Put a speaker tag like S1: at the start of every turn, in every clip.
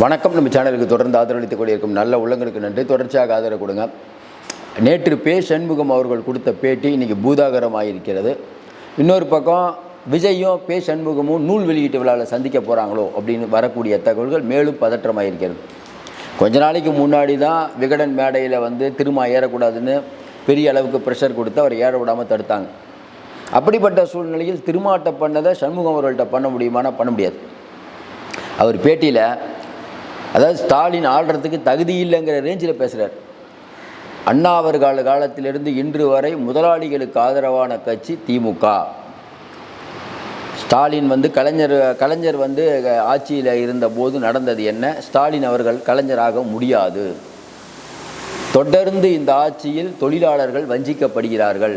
S1: வணக்கம். நம்ம சேனலுக்கு தொடர்ந்து ஆதரவளித்துக் கொண்டிருக்கும் நல்ல உள்ளங்களுக்கு நன்றி. தொடர்ச்சியாக ஆதரவு கொடுங்க. நேற்று பே சண்முகம் அவர்கள் கொடுத்த பேட்டி இன்றைக்கி பூதாகரமாக இருக்கிறது இன்னொரு பக்கம் விஜயும் பே சண்முகமும் நூல் வெளியீட்டு விழாவில் சந்திக்க போகிறாங்களோ அப்படின்னு வரக்கூடிய தகவல்கள் மேலும் பதற்றமாக இருக்கிறது கொஞ்ச நாளைக்கு முன்னாடி தான் விகடன் மேடையில் வந்து திரும்ப ஏறக்கூடாதுன்னு பெரிய அளவுக்கு ப்ரெஷர் கொடுத்து அவர் ஏற விடாமல் தடுத்தாங்க. அப்படிப்பட்ட சூழ்நிலையில் திருமாட்ட பண்ணதை சண்முகம் அவர்கள்ட்ட பண்ண முடியுமானா பண்ண முடியாது. அவர் பேட்டியில் அதாவது ஸ்டாலின் ஆள்றதுக்கு தகுதி இல்லைங்கிற ரேஞ்சில் பேசுகிறார் அண்ணா அவர் காலத்திலிருந்து இன்று வரை முதலாளிகளுக்கு ஆதரவான கட்சி திமுக. ஸ்டாலின் வந்து கலைஞர் கலைஞர் வந்து ஆட்சியில் இருந்தபோது நடந்தது என்ன? ஸ்டாலின் அவர்கள் கலைஞராக முடியாது. தொடர்ந்து இந்த ஆட்சியில் தொழிலாளர்கள் வஞ்சிக்கப்படுகிறார்கள்.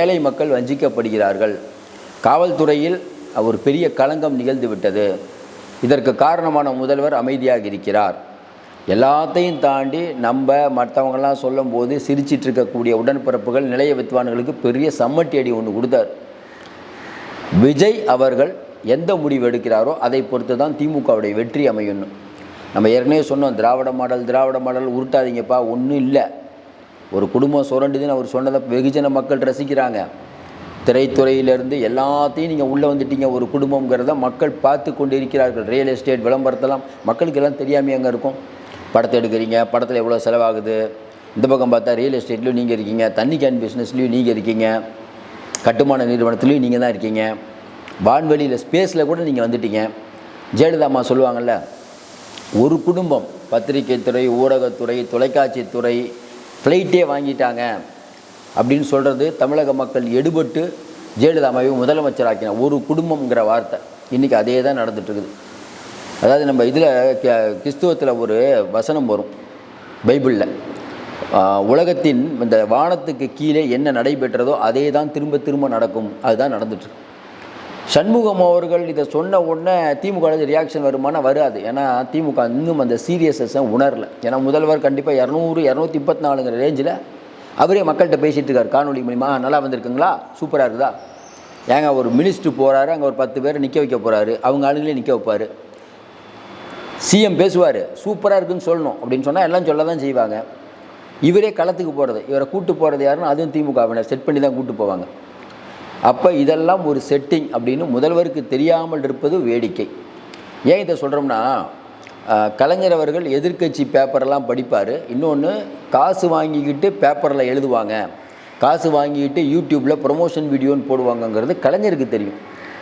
S1: ஏழை மக்கள் வஞ்சிக்கப்படுகிறார்கள். காவல்துறையில் ஒரு பெரிய களங்கம் நிகழ்ந்து விட்டது. இதற்கு காரணமான முதல்வர் அமைதியாக இருக்கிறார். எல்லாத்தையும் தாண்டி நம்ம மற்றவங்கெல்லாம் சொல்லும்போது சிரிச்சிட்டு இருக்கக்கூடிய உடன்பிறப்புகள் நிலைய வித்வான்களுக்கு பெரிய சம்மட்டி அடி ஒன்று கொடுத்தார். விஜய் அவர்கள் எந்த முடிவு எடுக்கிறாரோ அதை பொறுத்து தான் திமுகவுடைய வெற்றி அமையணும். நம்ம ஏற்கனவே சொன்னோம் திராவிட மாடல் திராவிட மாடல் உருட்டாதீங்கப்பா ஒன்றும் இல்லை. ஒரு குடும்பம் சுரண்டுதுன்னு அவர் சொன்னதை வெகுஜன மக்கள் ரசிக்கிறாங்க. திரைத்துறையிலேருந்து எல்லாத்தையும் நீங்கள் உள்ளே வந்துட்டீங்க. ஒரு குடும்பங்கிறத மக்கள் பார்த்து கொண்டு இருக்கிறார்கள் ரியல் எஸ்டேட் விளம்பரத்தெல்லாம் மக்களுக்கு எல்லாம் தெரியாமல் எங்கே இருக்கும். படத்தை எடுக்கிறீங்க படத்தில் எவ்வளோ செலவாகுது? இந்த பக்கம் பார்த்தா ரியல் எஸ்டேட்லேயும் நீங்கள் இருக்கீங்க. தண்ணி கேன் பிஸ்னஸ்லேயும் நீங்கள் இருக்கீங்க. கட்டுமான நிறுவனத்துலேயும் நீங்கள் தான் இருக்கீங்க. வான்வெளியில் ஸ்பேஸில் கூட நீங்கள் வந்துட்டீங்க. ஜெயலலிதாமா சொல்லுவாங்கள்ல ஒரு குடும்பம் பத்திரிகை துறை ஊடகத்துறை தொலைக்காட்சித்துறை ஃப்ளைட்டே வாங்கிட்டாங்க. அப்படின்னு சொல்கிறது தமிழக மக்கள் எடுபட்டு ஜெயலலிதா அம்மாவை முதலமைச்சராக்கின ஒரு குடும்பம்ங்கிற வார்த்தை. இன்றைக்கி அதே தான் நடந்துட்டுருக்குது. அதாவது நம்ம இதில் கிறிஸ்துவத்தில் ஒரு வசனம் வரும். பைபிளில். உலகத்தின் இந்த வானத்துக்கு கீழே என்ன நடைபெற்றதோ அதே தான் திரும்ப திரும்ப நடக்கும். அதுதான் நடந்துட்டுருக்கு. சண்முகம் அவர்கள் இதை சொன்ன உடனே திமுக ரியாக்ஷன் வருமானா வராது. ஏன்னா திமுக இன்னும் அந்த சீரியஸஸை உணரல. ஏன்னா முதல்வர் கண்டிப்பாக இரநூறு இரநூத்தி முப்பத்தி நாலுங்கிற ரேஞ்சில் அவரே மக்கள்கிட்ட பேசிகிட்டு இருக்கார். காணொலி மூலிமா நல்லா வந்திருக்குங்களா? சூப்பராக இருக்குதா? ஏங்க ஒரு மினிஸ்டர் போகிறாரு அங்கே ஒரு பத்து பேரை நிற்க வைக்க போகிறாரு அவங்க ஆளுங்களே நிற்க வைப்பார். சிஎம் பேசுவார் சூப்பராக இருக்குன்னு சொல்லணும் அப்படின்னு சொன்னால் எல்லாம் சொல்ல தான் செய்வாங்க. இவரே களத்துக்கு போகிறது இவரை கூட்டு போகிறது யாருன்னு அதுவும் திமுகவினர் செட் பண்ணி தான் கூட்டு போவாங்க. அப்போ இதெல்லாம் ஒரு செட்டிங் அப்படின்னு முதல்வருக்கு தெரியாமல் இருப்பது வேடிக்கை. ஏன் இதை சொல்கிறோம்னா கலைஞர் அவர்கள் எதிர்கட்சி பேப்பரெல்லாம் படிப்பார். இன்னொன்று காசு வாங்கிக்கிட்டு பேப்பரில் எழுதுவாங்க. காசு வாங்கிக்கிட்டு யூடியூப்பில் ப்ரொமோஷன் வீடியோன்னு போடுவாங்கங்கிறது கலைஞருக்கு தெரியும்.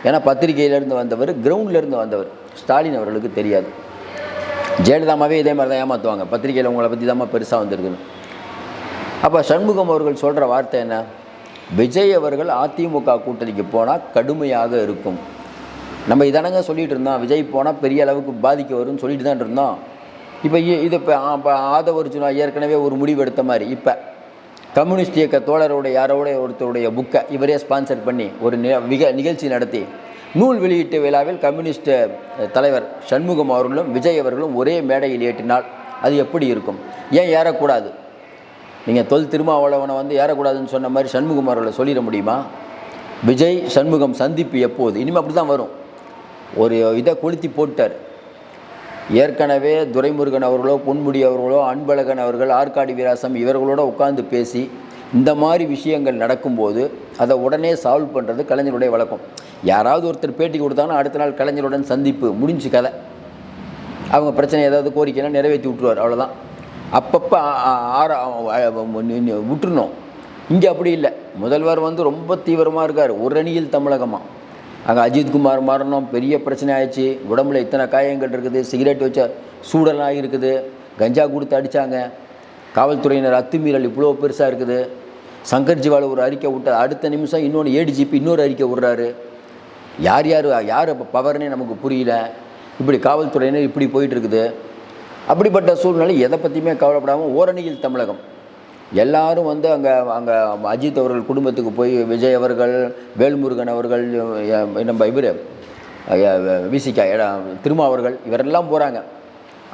S1: ஏன்னா பத்திரிகையிலேருந்து வந்தவர் கிரவுண்ட்லேருந்து வந்தவர் ஸ்டாலின் அவர்களுக்கு தெரியாது. ஜெயலலிதாமாவே இதே மாதிரி தான் ஏமாற்றுவாங்க பத்திரிகையில் உங்களை பற்றி தான் பெருசாக வந்திருக்குன்னு. அப்போ சண்முகம் அவர்கள் சொல்கிற வார்த்தை என்ன? விஜய் அவர்கள் அதிமுக கூட்டணிக்கு போனால் கடுமையாக இருக்கும். நம்ம இதனங்க சொல்லிகிட்டு இருந்தோம். விஜய் போனால் பெரிய அளவுக்கு பாதிக்க வரும்னு சொல்லிட்டு தான் இருந்தோம். இப்போ இது இப்போ இப்போ ஆதவர்ஜுனா ஏற்கனவே ஒரு முடிவு எடுத்த மாதிரி. இப்போ கம்யூனிஸ்ட் இயக்க தோழருடைய யாரோட ஒருத்தருடைய புக்கை இவரே ஸ்பான்சர் பண்ணி ஒரு மிக நிகழ்ச்சி நடத்தி நூல் வெளியீட்டு விழாவில் கம்யூனிஸ்ட் தலைவர் சண்முகம் அவர்களும் விஜய் அவர்களும் ஒரே மேடையில் ஏற்றினால் அது எப்படி இருக்கும்? ஏன் ஏறக்கூடாது? நீங்கள் தொல் திருமாவளவனை வந்து ஏறக்கூடாதுன்னு சொன்ன மாதிரி சண்முகம் அவர்களை சொல்லிட முடியுமா? விஜய் சண்முகம் சந்திப்பு எப்போது? இனிமேல் அப்படி தான் வரும். ஒரு இதை கொளுத்தி போட்டார். ஏற்கனவே துரைமுருகன் அவர்களோ பொன்முடி அவர்களோ அன்பழகன் அவர்கள் ஆற்காடி விராசம் இவர்களோட உட்காந்து பேசி இந்த மாதிரி விஷயங்கள் நடக்கும்போது அதை உடனே சால்வ் பண்ணுறது கலைஞருடைய வழக்கம். யாராவது ஒருத்தர் பேட்டி கொடுத்தாங்கன்னா அடுத்த நாள் கலைஞருடன் சந்திப்பு முடிஞ்சு கதை. அவங்க பிரச்சனை ஏதாவது கோரிக்கைனா நிறைவேற்றி விட்டுருவார் அவ்வளோதான் அப்பப்போ ஆற விட்டுருணும் இங்கே அப்படி இல்லை. முதல்வர் வந்து ரொம்ப தீவிரமாக இருக்கார். ஒரு அணியில் தமிழகமாக அங்கே அஜித்குமார் மரணம் பெரிய பிரச்சனை ஆயிடுச்சு உடம்புல இத்தனை காயங்கள் இருக்குது. சிகரெட் வச்ச சூடெல்லாம் இருக்குது. கஞ்சா கொடுத்து அடித்தாங்க காவல்துறையினர் அத்துமீறல் இவ்வளோ பெருசாக இருக்குது. சங்கர் ஜிவால் ஒரு அறிக்கை விட்டார் அடுத்த நிமிஷம் இன்னொன்று ஏடிஜிபி இன்னொரு அறிக்கை விடுறாரு. யார் யார் யார் இப்போ பவர்னே நமக்கு புரியல. இப்படி காவல்துறையினர் இப்படி போயிட்டுருக்குது அப்படிப்பட்ட சூழ்நிலை எதை பற்றியுமே கவலைப்படாமல் ஓரணியில் தமிழகம். எல்லாரும் வந்து அங்கே அங்கே அஜித் அவர்கள் குடும்பத்துக்கு போய் விஜய் அவர்கள் வேல்முருகன் அவர்கள் நம்ம இவர் விசிகா இட திருமா அவர்கள் இவரெல்லாம் போகிறாங்க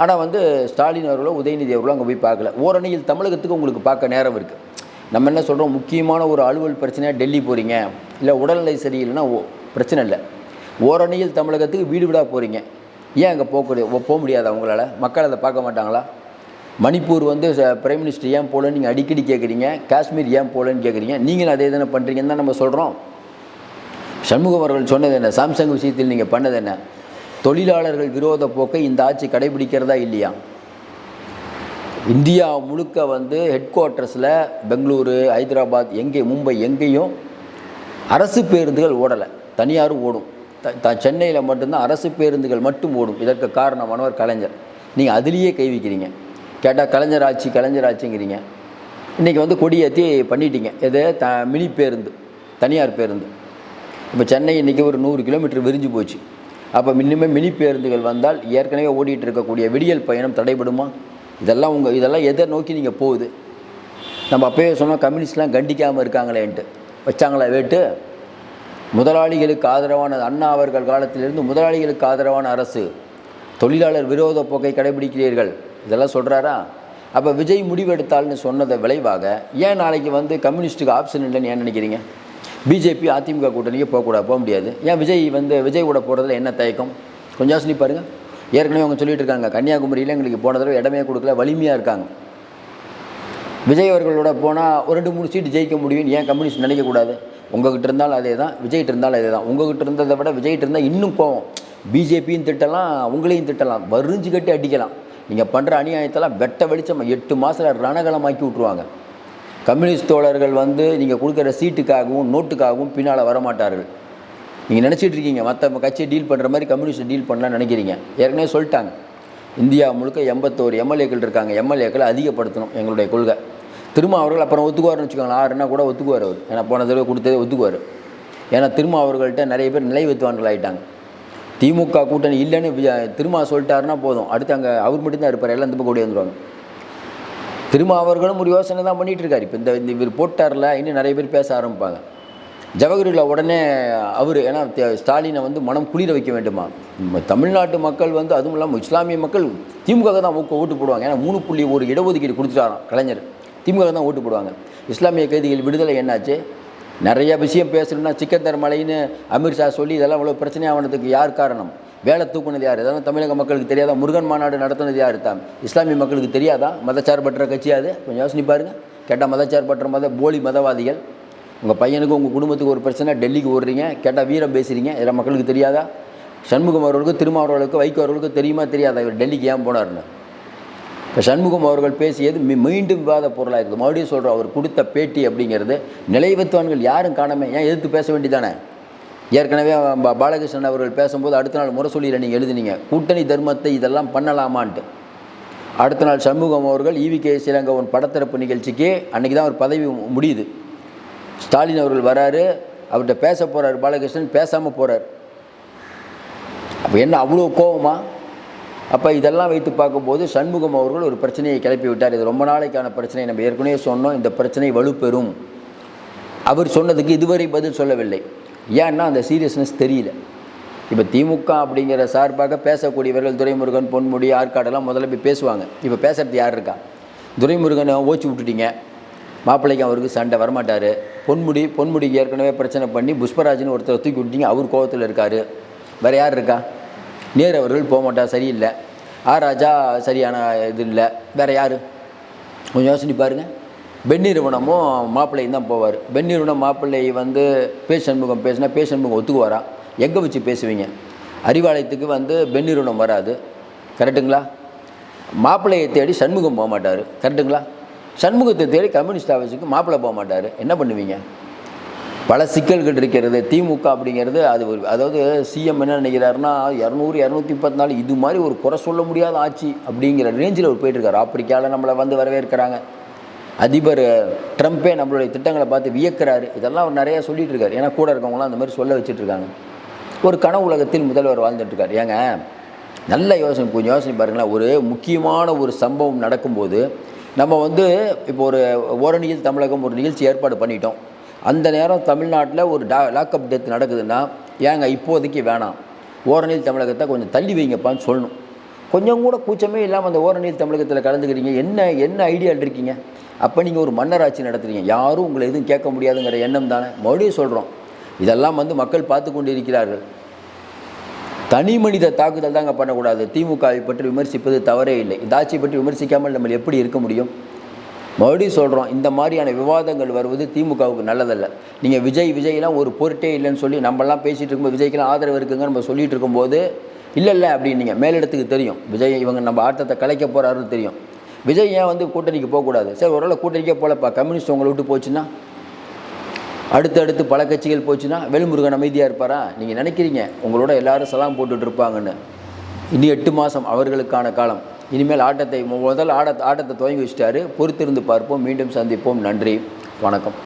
S1: ஆனால் வந்து ஸ்டாலின் அவர்களோ உதயநிதி அவர்களோ அங்கே போய் பார்க்கல. ஓரணியில் தமிழகத்துக்கு உங்களுக்கு பார்க்க நேரம் இருக்குது நம்ம என்ன சொல்கிறோம் முக்கியமான ஒரு அலுவல் பிரச்சனையாக டெல்லி போகிறீங்க இல்லை உடல்நிலை சரியில்லைன்னா ஓ பிரச்சனை இல்லை. ஓரணியில் தமிழகத்துக்கு வீடு வீடாக போகிறீங்க ஏன் அங்கே போக போக முடியாது அவங்களால? மக்கள் அதை பார்க்க மாட்டாங்களா? மணிப்பூர் வந்து பிரைம் மினிஸ்டர் ஏன் போகலன்னு நீங்கள் அடிக்கடி கேட்குறீங்க காஷ்மீர் ஏன் போகலன்னு கேட்குறீங்க நீங்களும் அதே தானே பண்ணுறீங்கன்னு தான் நம்ம சொல்கிறோம் சண்முகம் அவர்கள் சொன்னது என்ன? சாம்சங் விஷயத்தில் நீங்கள் பண்ணது என்ன? தொழிலாளர்கள் விரோத போக்கை இந்த ஆட்சி கடைபிடிக்கிறதா இல்லையா? இந்தியா முழுக்க வந்து ஹெட் குவார்ட்டர்ஸில் பெங்களூரு ஹைதராபாத் எங்கே மும்பை எங்கேயும் அரசு பேருந்துகள் ஓடலை. தனியாரும் ஓடும். த த சென்னையில் மட்டும்தான் அரசு பேருந்துகள் மட்டும் ஓடும். இதற்கு காரணமானவர் கலைஞர். நீங்கள் அதிலேயே கைவிக்கிறீங்க கேட்டால் கலைஞர் ஆட்சி கலைஞர் ஆட்சிங்கிறீங்க. இன்றைக்கி வந்து கொடியேற்றி பண்ணிட்டீங்க. எது? த மினி பேருந்து தனியார் பேருந்து. இப்போ சென்னை இன்றைக்கி ஒரு நூறு கிலோமீட்டர் விரிஞ்சு போச்சு. அப்போ மினிமம் மினி பேருந்துகள் வந்தால் ஏற்கனவே ஓடிட்டு இருக்கக்கூடிய விடியல் பயணம் தடைபடுமா? இதெல்லாம் உங்கள் இதெல்லாம் எதை நோக்கி நீங்கள் போகுது? நம்ம அப்போயே சொன்னால் கம்யூனிஸ்ட்லாம் கண்டிக்காமல் இருக்காங்களேன்ட்டு. வச்சாங்களா வேட்டு? முதலாளிகளுக்கு ஆதரவான அண்ணா அவர்கள் காலத்திலிருந்து முதலாளிகளுக்கு ஆதரவான அரசு. தொழிலாளர் விரோத போக்கை கடைபிடிக்கிறீர்கள். இதெல்லாம் சொல்கிறாரா அப்போ விஜய் முடிவெடுத்தால்னு சொன்னதை விளைவாக ஏன் நாளைக்கு வந்து கம்யூனிஸ்ட்டுக்கு ஆப்ஷன் இல்லைன்னு ஏன் நினைக்கிறீங்க? பிஜேபி அதிமுக கூட்டணிக்கு போகக்கூடாது போக முடியாது. ஏன் விஜய் வந்து விஜய் கூட போகிறதுல என்ன தயக்கம்? கொஞ்சம் யோசனை பாருங்கள் ஏற்கனவே அவங்க சொல்லிட்டு இருக்காங்க கன்னியாகுமரியில் எங்களுக்கு போன தடவை இடமே கொடுக்கல வலிமையாக இருக்காங்க. விஜய் அவர்களோட போனால் ஒரு ரெண்டு மூணு சீட்டு ஜெயிக்க முடியும்னு ஏன் கம்யூனிஸ்ட் நினைக்கக்கூடாது உங்ககிட்ட இருந்தாலும் அதே தான் விஜய்கிட்ட இருந்தாலும் அதே தான் உங்ககிட்ட இருந்ததை விட விஜய்கிட்ட இருந்தால் இன்னும் போவோம் பிஜேபியும் திட்டலாம் உங்களையும் திட்டலாம். வரிஞ்சு கட்டி அடிக்கலாம். நீங்கள் பண்ணுற அநியாயத்தெல்லாம் வெட்ட வெளிச்சம் எட்டு மாதத்தில் ரணகலமாக்கி விட்ருவாங்க கம்யூனிஸ்ட் தோழர்கள் வந்து நீங்கள் கொடுக்குற சீட்டுக்காகவும் நோட்டுக்காகவும் பின்னால் வரமாட்டார்கள். நீங்கள் நினச்சிட்டு இருக்கீங்க மற்ற கட்சியை டீல் பண்ணுற மாதிரி கம்யூனிஸ்ட் டீல் பண்ணலாம்னு நினைக்கிறீங்க. ஏற்கனவே சொல்லிட்டாங்க. இந்தியா முழுக்க எண்பத்தோரு எம்எல்ஏக்கள் இருக்காங்க. எம்எல்ஏக்களை அதிகப்படுத்தணும் எங்களுடைய கொள்கை. திரும்ப அவர்கள் அப்புறம் ஒத்துக்குவார்னு வச்சுக்கோங்களேன். ஆறுனா கூட ஒத்துக்குவார் அவர். ஏன்னா போன தடவை கொடுத்ததே ஒத்துக்குவார். ஏன்னா திரும்ப அவர்கள்ட்ட நிறைய பேர் நிலைவத்துவான்கள் ஆகிட்டாங்க திமுக கூட்டணி இல்லைன்னு திருமா சொல்லிட்டாருன்னா போதும். அடுத்து அங்கே அவர் மட்டும்தான் இருப்பார். எல்லாம் திரும்ப கூடி வந்துடுவாங்க திரும்ப அவர்களும் ஒரு யோசனை தான் பண்ணிகிட்டு இருக்காரு. இப்போ இந்த இந்த இவர் போட்டார்ல இன்னும் நிறைய பேர் பேச ஆரம்பிப்பாங்க. ஜவஹர்லா உடனே அவர் ஏன்னா ஸ்டாலினை வந்து மனம் குளிர வைக்க வேண்டுமா? தமிழ்நாட்டு மக்கள் வந்து அதுவும் இல்லாமல் இஸ்லாமிய மக்கள் திமுக தான் ஓட்டு போடுவாங்க. ஏன்னா மூணு புள்ளி ஒரு இடஒதுக்கீடு கொடுத்துட்டாராம் கலைஞர். திமுக தான் ஓட்டு போடுவாங்க. இஸ்லாமிய கைதிகள் விடுதலை என்னாச்சு? நிறைய விஷயம் பேசணும்னா சிக்கந்தர் மலைன்னு அமித்ஷா சொல்லி இதெல்லாம் இவ்வளோ பிரச்சனையானதுக்கு யார் காரணம்? வேலை தூக்குனது யார்? இதெல்லாம் தமிழக மக்களுக்கு தெரியாதா? முருகன் மாநாடு நடத்தினது யார் தான்? இஸ்லாமிய மக்களுக்கு தெரியாதா? மதச்சார்பற்ற கட்சியாது கொஞ்சம் யோசனை பாருங்க. கேட்டால் மதச்சார்பற்ற மத போலி மதவாதிகள். உங்கள் பையனுக்கு உங்கள் குடும்பத்துக்கு ஒரு பிரச்சனை டெல்லிக்கு ஓடுறீங்க கேட்டால் வீரம் பேசுகிறீங்க இதெல்லாம் மக்களுக்கு தெரியாதா? சண்முகம் அவர்களுக்கு திருமாவர்களுக்கு வைகோ அவர்களுக்கு தெரியுமா தெரியாதா? இவர் டெல்லிக்கு ஏன் போனார்னு இப்போ சண்முகம் அவர்கள் பேசியது மீண்டும் விவாத பொருளாக இருக்குது மறுபடியும் சொல்கிறோம் அவர் கொடுத்த பேட்டி அப்படிங்கிறது நிலைவத்துவான்கள் யாரும் காணாமல் ஏன் எதிர்த்து பேச வேண்டிதானே ஏற்கனவே பாலகிருஷ்ணன் அவர்கள் பேசும்போது அடுத்த நாள் முரசொலியில் நீங்கள் எழுதுனீங்க. கூட்டணி தர்மத்தை இதெல்லாம் பண்ணலாமான்ட்டு. அடுத்த நாள் சண்முகம் அவர்கள் ஈவி கே. சிலங்கவன் படத்திறப்பு நிகழ்ச்சிக்கு அன்றைக்கி தான் அவர் பதவி முடியுது. ஸ்டாலின் அவர்கள் வராரு அவர்கிட்ட பேச போகிறார் பாலகிருஷ்ணன் பேசாமல் போகிறார் அப்போ என்ன அவ்வளோ கோபமாக அப்போ இதெல்லாம் வைத்து பார்க்கும்போது சண்முகம் அவர்கள் ஒரு பிரச்சனையை கிளப்பி விட்டார் இது ரொம்ப நாளைக்கான பிரச்சனை. நம்ம ஏற்கனவே சொன்னோம் இந்த பிரச்சனை வலுப்பெறும். அவர் சொன்னதுக்கு இதுவரை பதில் சொல்லவில்லை. ஏன்னா அந்த சீரியஸ்னஸ் தெரியல. இப்போ திமுக அப்படிங்கிற சார்பாக பேசக்கூடியவர்கள் துரைமுருகன் பொன்முடி ஆற்காடெல்லாம் முதல்ல போய் பேசுவாங்க. இப்போ பேசுறது யார் இருக்கா? துரைமுருகனை ஓச்சி விட்டுட்டீங்க. மாப்பிள்ளைக்கு அவருக்கு சண்டை வரமாட்டார். பொன்முடி பொன்முடிக்கு ஏற்கனவே பிரச்சனை பண்ணி புஷ்பராஜ்னு ஒருத்தர் தூக்கி விட்டீங்க அவர் கோவத்தில் இருக்கார். வேறு யார் இருக்கா? நேரு அவர்கள் போக மாட்டார் சரியில்லை. ஆ ராஜா சரியான இது இல்லை. வேறு யார்? கொஞ்சம் யோசனை பாருங்க. பெண்ணிறுவனமும் மாப்பிள்ளையும் தான் போவார். பெண்ணிறுவனம் மாப்பிள்ளை வந்து பேசண்முகம் பேசினா பே ஒத்துக்குவாராம் எங்கே வச்சு பேசுவீங்க? அறிவாலயத்துக்கு வந்து பெண்ணிறுவனம் வராது. கரெக்டுங்களா மாப்பிள்ளையை தேடி சண்முகம் போக மாட்டார். கரெக்டுங்களா சண்முகத்தை தேடி கம்யூனிஸ்ட் ஆஃபீஸுக்கு மாப்பிள்ளை போக மாட்டார். என்ன பண்ணுவீங்க? பல சிக்கல்கள் இருக்கிறது. திமுக அப்படிங்கிறது அது ஒரு அதாவது சிஎம் என்ன நினைக்கிறாருன்னா இரநூறு இரநூத்தி முப்பத்தி நாலு இது மாதிரி ஒரு குறை சொல்ல முடியாத ஆட்சி அப்படிங்கிற ரேஞ்சில் அவர் போயிட்டுருக்காரு. ஆப்பிரிக்காவில் நம்மளை வந்து வரவேற்கிறாங்க. அதிபர் ட்ரம்ப்பே நம்மளுடைய திட்டங்களை பார்த்து வியக்கிறாரு. இதெல்லாம் அவர் நிறையா சொல்லிட்டு இருக்காரு ஏன்னா கூட இருக்கவங்களாம் அந்த மாதிரி சொல்ல வச்சுட்டு இருக்காங்க ஒரு கனவு உலகத்தில் முதல்வர் வாழ்ந்துட்டு இருக்காரு ஏங்க நல்ல யோசனை கொஞ்சம் யோசனை பாருங்களேன். ஒரு முக்கியமான ஒரு சம்பவம் நடக்கும்போது நம்ம வந்து இப்போ ஒரு ஓரணியில் தமிழகம் ஒரு நிகழ்ச்சி ஏற்பாடு பண்ணிட்டோம். அந்த நேரம் தமிழ்நாட்டில் ஒரு டா லாக்அப் டெத் நடக்குதுன்னா ஏங்க இப்போதைக்கு வேணாம். ஓரணியில் தமிழகத்தை கொஞ்சம் தள்ளி வைங்கப்பான்னு சொல்லணும். கொஞ்சம் கூட கூச்சமே இல்லாமல் அந்த ஓரணியில் தமிழகத்தில் கலந்துக்கிறீங்க. என்ன என்ன ஐடியாவில் இருக்கீங்க? அப்போ நீங்கள் ஒரு மன்னராட்சி நடத்துகிறீங்க யாரும் உங்களை எதுவும் கேட்க முடியாதுங்கிற எண்ணம் தானே. மறுபடியும் சொல்கிறோம் இதெல்லாம் வந்து மக்கள் பார்த்து கொண்டு இருக்கிறார்கள் தனி மனித தாக்குதல் தாங்க பண்ணக்கூடாது. திமுகவை பற்றி விமர்சிப்பது தவறே இல்லை. இந்த ஆட்சியை பற்றி விமர்சிக்காமல் நம்ம எப்படி இருக்க முடியும்? மறுபடியும் சொல்கிறோம் இந்த மாதிரியான விவாதங்கள் வருவது திமுகவுக்கு நல்லதல்ல. நீங்கள் விஜய் விஜய்லாம் ஒரு பொருட்டே இல்லைன்னு சொல்லி நம்மலாம் பேசிகிட்டு இருக்கும்போது விஜய்க்கெலாம் ஆதரவு இருக்குங்க நம்ம சொல்லிட்டு இருக்கும்போது இல்லை இல்லை அப்படின்னீங்க. மேலிடத்துக்கு தெரியும். விஜய் இவங்க நம்ம ஆட்டத்தை கலைக்க போகிறாருன்னு தெரியும். விஜய் ஏன் வந்து கூட்டணிக்கு போகக்கூடாது? சரி ஒருவேளை கூட்டணிக்கே போகலப்பா கம்யூனிஸ்ட் உங்களை விட்டு போச்சுன்னா? அடுத்தடுத்து பல கட்சிகள் போச்சுன்னா வேல்முருகன் அமைதியாக இருப்பாரா? நீங்கள் நினைக்கிறீங்க உங்களோட எல்லாரும் சலாம் போட்டுட்டு இருப்பாங்கன்னு. இனி எட்டு மாதம் அவர்களுக்கான காலம். இனிமேல் ஆட்டத்தை முதல் ஆட்ட ஆட்டத்தை துவங்கி வச்சிட்டாரு. பொறுத்திருந்து பார்ப்போம். மீண்டும் சந்திப்போம். நன்றி. வணக்கம்.